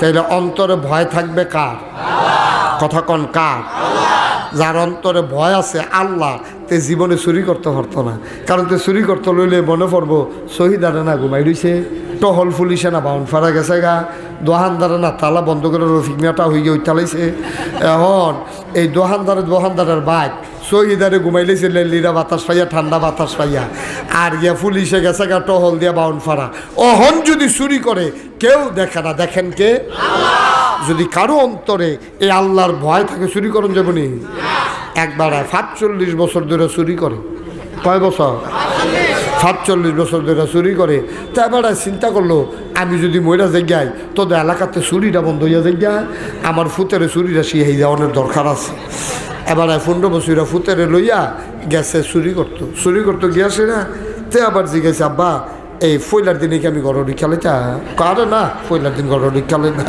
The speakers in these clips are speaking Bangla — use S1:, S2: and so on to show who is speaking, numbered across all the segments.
S1: তাইলে অন্তরে ভয় থাকবে কার? কথা কন কার? যার অন্তরে ভয় আছে আল্লাহ, তে জীবনে চুরি করতে পারতো না। কারণ তে চুরি করতে লইলে মনে পড়ব শহীদ আরে না ঘুমাই রইছে। টহল ফুলিছে না বাউন ফারা গেছে গা। দোহানদারে না তালা বন্ধ করে রফিক মিয়াটা হয়ে গিয়ে উঠালাইছে এখন এই দোহানদারে দোহানদারের বাইক শহীদারে ঘুমাইলেছে লিরা বাতাস পাইয়া, ঠান্ডা বাতাস পাইয়া। আর গিয়া পুলিশে গেছে গা টহল দিয়া বাউন ফারা অহন যদি চুরি করে, কেউ দেখে না। দেখেন কে? যদি কারও অন্তরে এই আল্লাহর ভয় থাকে, চুরি করুন যাবনি। একবার সাতচল্লিশ বছর ধরে চুরি করে। কয় বছর? সাতচল্লিশ বছর ধরে চুরি করে, তা এবার চিন্তা করল, আমি যদি ময়রা যাই তোদের এলাকাতে চুরিটা বন্ধ হইয়া যাই আমার ফুতেরে চুরিটা শিখাই যাওয়ানোর দরকার আছে। এবার পনেরো বছর ফুতেরে লইয়া গ্যাসে চুরি করতো। চুরি করতো গিয়াছে না, তে আবার জিজ্ঞাসা, আব্বা, এই ফইলার দিনে কি আমি গররি খেলে চা কারে না ফইলার দিন গররি খেলে না।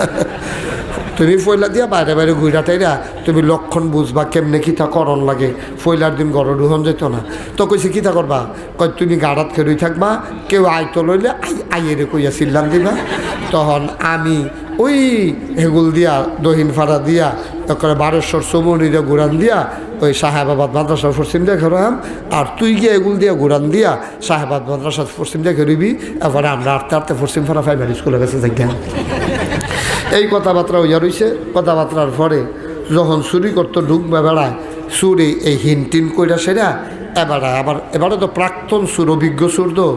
S1: তুমি ফইলা দিয়া বাইরে বাইরে ঘুরা টাইরা তুমি লক্ষণ বুঝবা কেমনে কিতা করণ লাগে। ফইলার দিন গড় ডুহন যেত না। তো কইছে, কিতা করবা? কয়, তুমি গাড়াত খেরুই থাকবা, কেউ আইতো লইলে আই আইয়েরে কইয়া চিল্লাম দিবা। তখন আমি ওই হেগুল দিয়া, দহিন ফাড়া দিয়া তারপরে বারেশ্বর চমনিরে ঘুরান দিয়া, ওই সাহেবাবাদ মাদ্রাসার পশ্চিম দিয়ে খেরাম আর তুই গিয়ে এগুল দিয়া ঘুরান দিয়া সাহেবাদ মাদ্রাসার পশ্চিম দিয়ে খেরবি এরপরে আমরা আটতে আটতে পশ্চিম ফাড়া প্রাইমারি স্কুলের গেছে থাকি এই কথাবার্তা হইয়া রইছে। কথাবার্তার পরে যখন চুরি করতো ঢুকবে বেড়ায় চুরি এই হিনটিন কইরা সেরা, এবারে আবার, এবারে তো প্রাক্তন সুর অভিজ্ঞ সুর তো,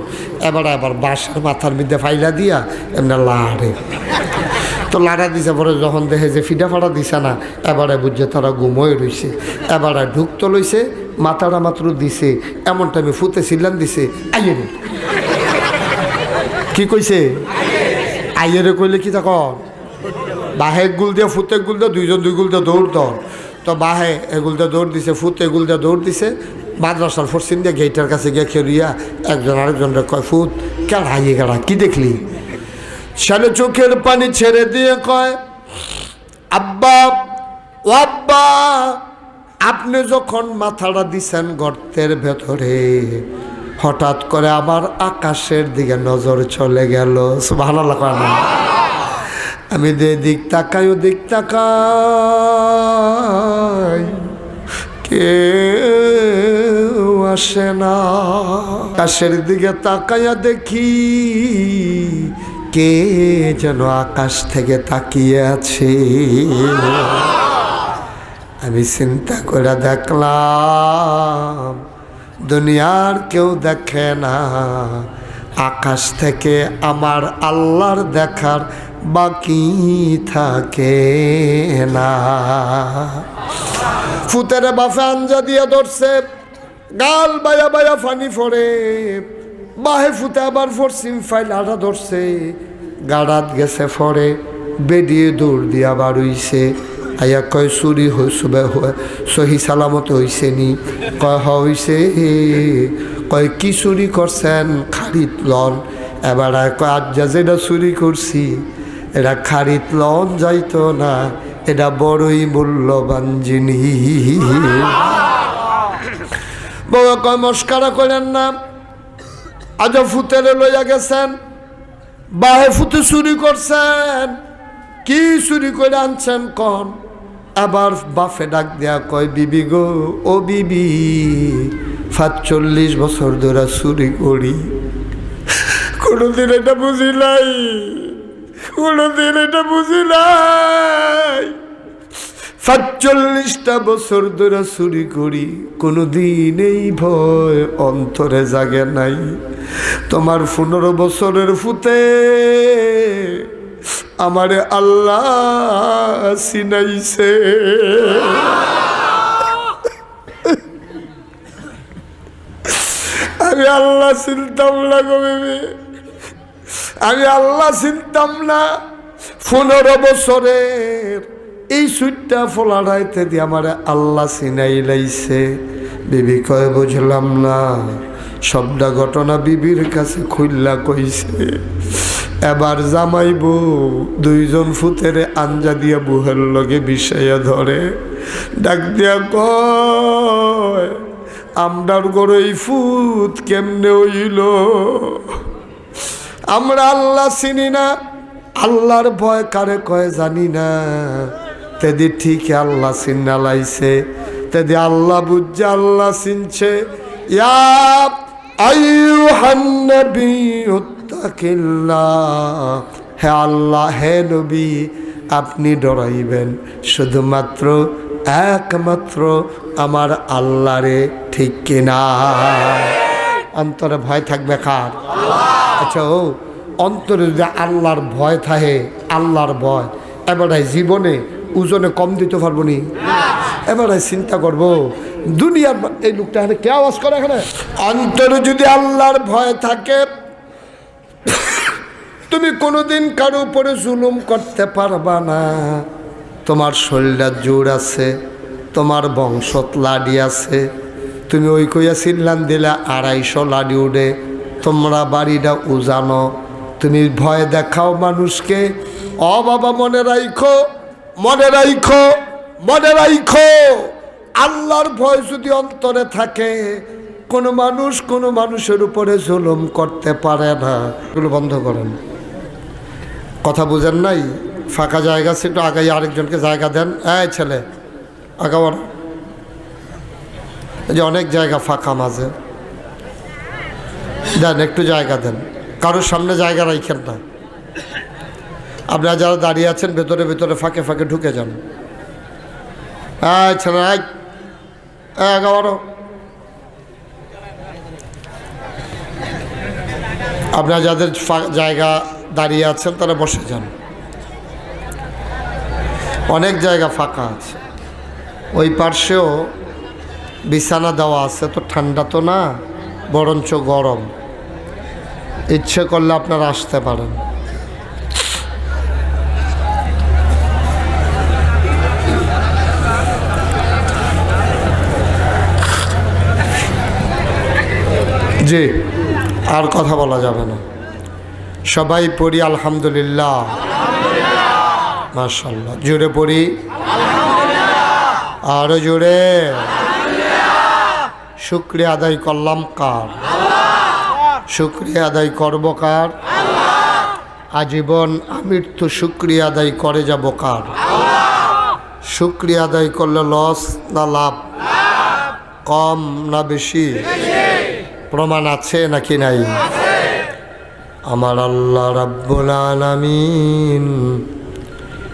S1: এবারে আবার বাসার মাথার মধ্যে ফাইলা দিয়া এমনি লাড়ে। তো লাড়া দিছে, পরে যখন দেখে যে ফিডা ফাড়া দিছে না, এবারে বুঝছে তারা ঘুমোয় রইছে। এবারে ঢুকতো লইছে, মাথাটা মাত্র দিছে, এমন টাইমে ফুতে সিলান দিছে, আইয়ে রে। কি কইছে? আইয়ে রে কইলে কি তখন? বাহে গুল দিয়ে, ফুতে গুল দিয়ে, দুইজন দুই গুল দিয়ে দৌড় দর তো বাহে এগুল দিয়ে দৌড় দিছে, ফুতে এগুল দিয়ে দৌড় দিছে। মাদ্রাসার ফরসিন দিয়ে গেইটার কাছে গিয়ে খেলিয়া একজন আরেকজনরা কয়, ফুত, কেন হাইয়ে গেড়া কি দেখলি? ছেলে চোখের পানি ছেড়ে দিয়ে কয়, আব্বা, ও আব্বা, আপনি যখন মাথাটা দিছেন গর্তের ভেতরে, হঠাৎ করে আমার আকাশের দিকে নজর চলে গেল। ভালো লাগা না। আমি দে দিক তাকাই, ও দিক তাকাই। কেউ আসে না। আকাশের দিকে তাকাইয়া দেখি, কে যেন আকাশ থেকে তাকিয়ে আছে। আমি চিন্তা করে দেখলাম, দুনিয়ার কেউ দেখে না। আকাশ থেকে আমার আল্লাহর দেখার বাকি থাকে না। ফুতেরে বাফে আঞ্জা দিয়ে ধরছে, গাল বায়া বায়া ফানি ফরে বাহে ফুতে আবার ফরসিম ফাইল আটা ধরছে, গাড়াত গেছে ফরে বেডিয়ে দৌড় দিয়া বাড়ইছে আয়া কয়, চুরি হইসবে সহি সালামত হইছে নি? কয় হইছে। কয়, কি চুরি করছেন? খারিত লন। এবার কয় আজ যেটা চুরি করছি এটা খারিত লন যাইতো না এটা বড়ই মূল্যবান জিনিস। করেন না আজ ফুতেরে লইয়া গেছেন, বাহে ফুতে চুরি করছেন, কি চুরি করে আনছেন কন? আবার বাফে ডাক দেয়া কয়, বিবি গো, ও বিবি সাতচল্লিশ বছর ধরে চুরি করি। কোনোদিন এটা বুঝি নাই। কোনোদিন এটা বুঝি নাই। সাতচল্লিশটা বছর ধরে চুরি করি, কোনোদিন এই ভয় অন্তরে জাগে নাই। তোমার পনেরো বছরের ফুতে আমারে আল্লাহ চিনাইছে। আমি আল্লাহ গো বেবি। আমি আল্লাহ চিনতাম না। পনেরো বছরের এই সুইটটা ফোলাড়াইতে দিয়ে আমার আল্লাহ চিনাই লাইছে। বিবি কয়, বুঝলাম না। সবটা ঘটনা বিবির কাছে খুললা কইছে। এবার জামাইব দুইজন ফুতেরে আঞ্জা দিয়া বুহের লগে বিষাইয়া ধরে। ডাক দিয়া কয়, আমরার গড়ই ফুত কেমনে হইল? আমরা আল্লাহ চিনি না। আল্লাহর ভয় কারে কয় জানি না। তেদি ঠিক আল্লাহ চিন্না লাইছে। তেদি আল্লাহ বুঝছে, আল্লাহ চিনছে। হে আল্লাহ, হে নবী, আপনি ডরাইবেন। শুধুমাত্র, একমাত্র আমার আল্লাহরে ঠিক কিনা। অন্তরে ভয় থাকবে কার? ও অন্তরে যদি আল্লাহর ভয় থাকে, আল্লাহর ভয়, এবারে জীবনে ওজনে কম দিতে পারব নি? এবারে চিন্তা করব, দুনিয়ার এই লোকটা এখানে কে আওয়াজ করে এখানে? অন্তরে যদি আল্লাহর ভয় থাকে, তুমি কোনোদিন কারও উপরে জুলুম করতে পারবা না। তোমার শরীরটা জোর আছে, তোমার বংশত লাডি আছে। তুমি ওই কইয়া সিল্লান দিলে আড়াইশো লাডি উঠে তোমরা বাড়িটা উজানো। তুমি ভয় দেখাও মানুষকে। অ বাবা, মনে রাইখো মনে রাইখো মনে রাইখো। আল্লাহর ভয় যদি অন্তরে থাকে, কোনো মানুষ কোনো মানুষের উপরে জুলুম করতে পারে না। এগুলো বন্ধ করেন। কথা বুঝেন নাই? ফাঁকা জায়গা আছে, একটু আগে আরেকজনকে জায়গা দেন। এই ছেলে এই যে অনেক জায়গা ফাঁকা মাঝে। দেন, একটু জায়গা দেন। কারোর সামনে জায়গা রাইখেন না। আপনারা যারা দাঁড়িয়ে আছেন, ভেতরে ভেতরে, ফাঁকে ফাঁকে ঢুকে যান। এই এগারো আপনারা যাদের জায়গা দাঁড়িয়ে আছেন, তারা বসে যান। অনেক জায়গা ফাঁকা আছে। ওই পার্শ্বেও বিছানা দেওয়া আছে, তো ঠান্ডা তো না, বরঞ্চ গরম। ইচ্ছে করলে আপনারা আসতে পারেন। জি, আর কথা বলা যাবে না। সবাই পড়ি আলহামদুলিল্লাহ। মাশাল্লাহ জোরে পড়ি। আরও জোরে। শুক্রিয়া আদায় করলাম কার? শুক্রিয়া আদায় করব কার? আজীবন আমৃত্যু শুক্রিয়া আদায় করে যাব কার? শুক্রিয়া আদায় করলে লস না লাভ? কম না বেশি? প্রমাণ আছে নাকি নাই? আমার আল্লাহ রাব্বুল আলামিন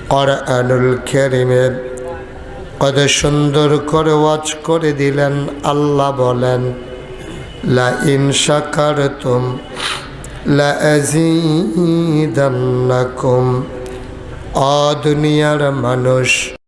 S1: কোরআনুল কারীমের কত সুন্দর করে ওয়াজ করে দিলেন আল্লাহ বলেন লা ইন শাকারতুম লা আযীদান্নাকুম অ দুনিয়ার মানুষ